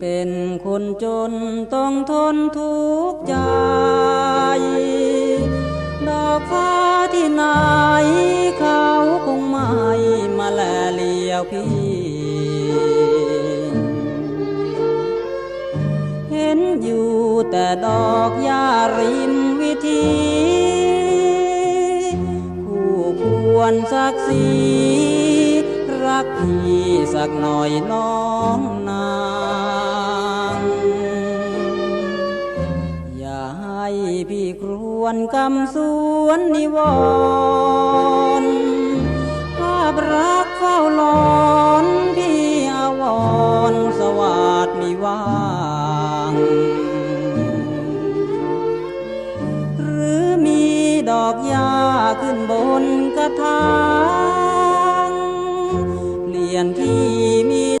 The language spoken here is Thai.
เป็นคนจนต้องทนทุกข์ใจ ดอกฟ้าที่ไหนเขาคงไม่มาแลเลียวพี่ เห็นอยู่แต่ดอกหญ้าริมวิธีคู่ควรสักสีรักพี่สักหน่อยน้องนา ให้พี่ครวนกำสวนนิวรณ์ภาพรักเฝ้าลอนพี่อวรสวัสดมีว่างหรือมีดอกยาขึ้นบนกระถางเปลี่ยนที่มี